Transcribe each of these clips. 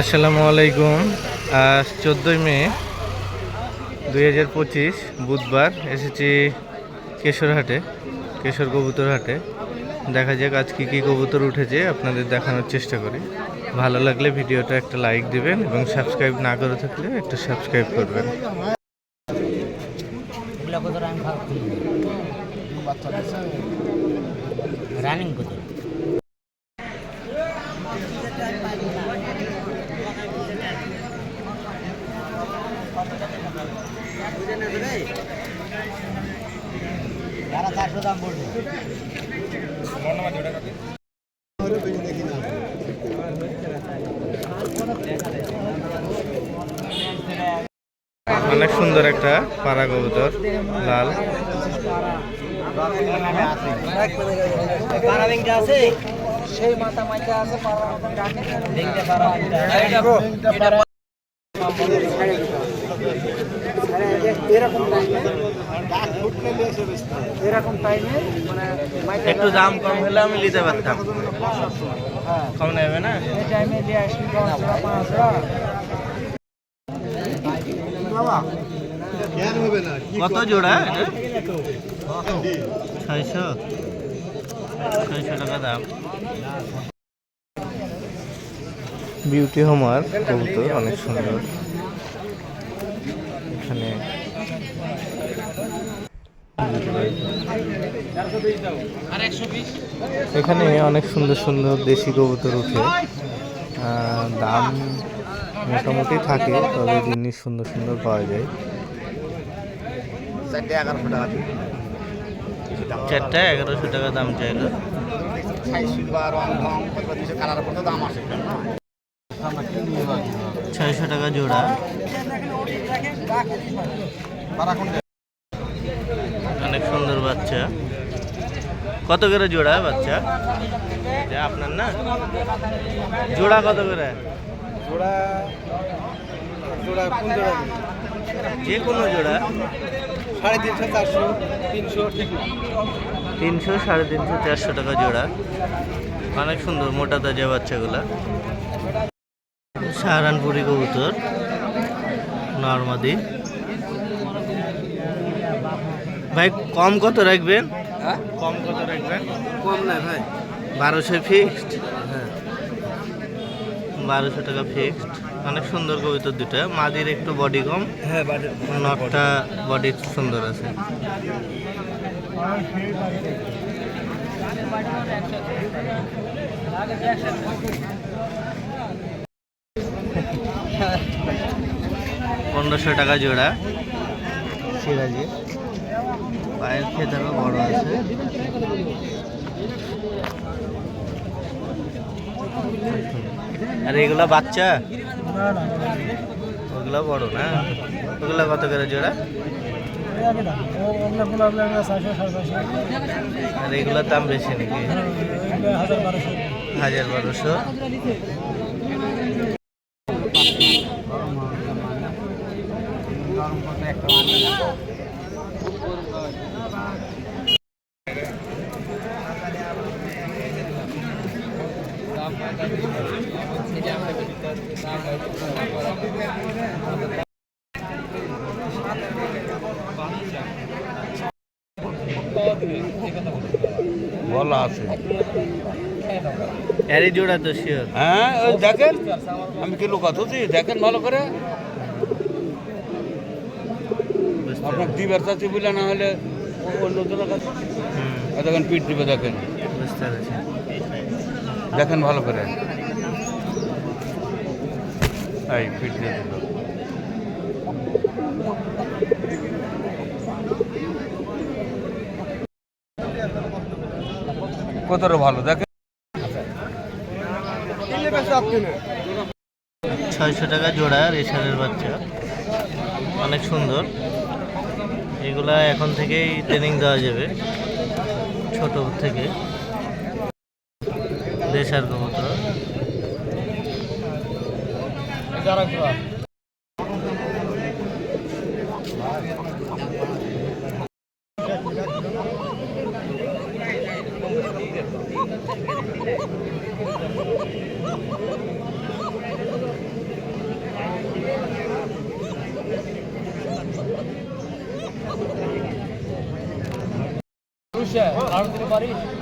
আসসালামু আলাইকুম। আজ চোদ্দোই মে দুই হাজার পঁচিশ, বুধবার, এসেছি কেশরহাটে, কেশর কবুতর হাটে। দেখা যাক আজ কী কী কবুতর উঠেছে, আপনাদের দেখানোর চেষ্টা করি। ভালো লাগলে ভিডিওটা একটা লাইক দিবেন এবং সাবস্ক্রাইব না করে থাকলে একটু সাবস্ক্রাইব করবেন। রান খাওয়াচ্ছি দাম পড়বে অনেক সুন্দর একটা পাড়া কবুতর লাল। আছে? সেই মাথা আছে পারা এরকম টাইমে এরকম টাইমে মানে একটু দাম কম হলে আমি নিতে পারতাম। কম নেবে না? এই টাইমে দিয়ে কত জোড়া এটা? ছয়শো। ছয়শো টাকা দাম। বিউটি হোমার কবুতর অনেক সুন্দর। এখানে এখানে অনেক সুন্দর সুন্দর দেশি কবুতর উঠে। আহ, দাম মোটামুটি থাকে তবে জিনিস সুন্দর সুন্দর পাওয়া যায়। চারটে এগারোশো টাকা টাকা দাম চাইলো সাইজ বা রং ঢং কতবার দিচ্ছে কালার পর তো দাম আসে না ছয়শো টাকা জোড়া অনেক সুন্দর বাচ্চা কত করে জোড়া বাচ্চা? এটা আপনার না? জোড়া কত করে? জোড়া জোড়া কোন জোড়া যে কোনো জোড়া। সাড়ে তিনশো চারশো তিনশো ঠিক তিনশো সাড়ে তিনশো চারশো টাকা জোড়া। অনেক সুন্দর মোটা তাজা বাচ্চাগুলা। সাহারানপুরি কবুতর নর্মাদি। ভাই কম কত রাখবেন? কম কত রাখবেন? কম নাই ভাই। বারোশো ফিক্সড হ্যাঁ। বারোশো টাকা ফিক্সড অনেক সুন্দর কবিতর দুটা। মাদির একটু বডি কম। হ্যাঁ নটটা বডি সুন্দর আছে। পনেরোশো টাকা জোড়া। সিরাজি পায়ের খেতারও বড় আছে। আর এগুলা বাচ্চা? ওগুলা বড় না? ওগুলা কত করে জোড়া? আর এগুলোর দাম বেশি নাকি? হাজার বারোশো। বলা আছে। এরই জোড়া তো শিওর হ্যাঁ ওই দেখেন আমি কি লোক আছি দেখেন ভালো করে। আপনার দিবার চাচ্ছি বলে না হলে অন্য জনের কাছে দেখেন পিঠ দিবে দেখেন। বুঝতে পেরেছি। দেখেন ভালো করে। এই পিঠ দিয়ে দিল। কতটা ভালো? দেখেন। ছয়শো টাকা জোড়া রেশারের বাচ্চা। অনেক সুন্দর। এগুলা এখন থেকেই ট্রেনিং দেওয়া যাবে। ছোট থেকে। দেশার কবুতর Rusya, Arnavutlu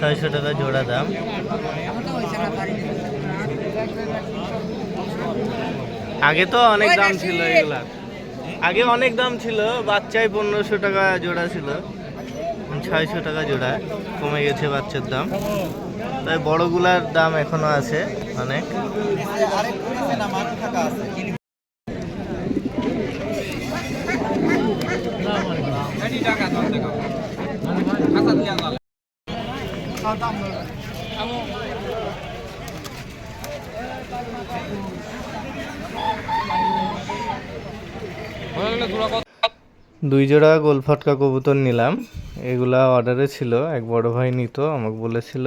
ছয়শো টাকা জোড়া দাম। আগে তো অনেক দাম ছিল এগুলার আগে অনেক দাম ছিল, বাচ্চায় পনেরোশো টাকা জোড়া ছিল। ছয়শো টাকা জোড়া, কমে গেছে বাচ্চার দাম। তাই বড়গুলার দাম এখনও আছে অনেক। দুই জোড়া গোল ফটকা কবুতর নিলাম। এগুলা অর্ডারে ছিল। এক বড় ভাই নিত, আমাকে বলেছিল,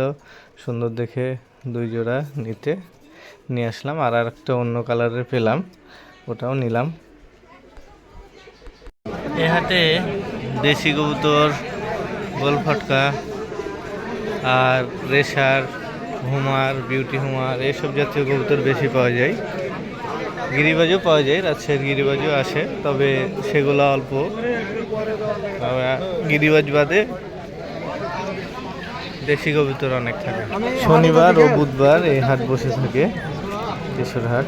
সুন্দর দেখে দুই জোড়া নিতে। নিয়ে আসলাম। আর আর একটা অন্য কালারের পেলাম, ওটাও নিলাম। এ হাটে দেশি কবুতর, গোল ফটকা। আর রেশার হুমার, বিউটি হুমার এইসব জাতীয় কবুতর বেশি পাওয়া যায়। গিরিবাজও পাওয়া যায়, রাজশাহীর গিরিবাজও আসে, তবে সেগুলো অল্প। গিরিবাজ বাদে দেশি কবুতর অনেক থাকে। শনিবার ও বুধবার এই হাট বসে থাকে কিশোর হাট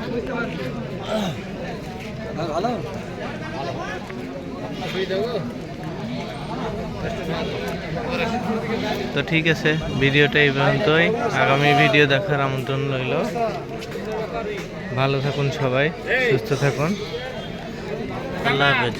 তো ঠিক আছে, ভিডিওটা এই পর্যন্তই। আগামী ভিডিও দেখার আমন্ত্রণ রইল। ভালো থাকুন সবাই, সুস্থ থাকুন। আল্লাহ হাফেজ।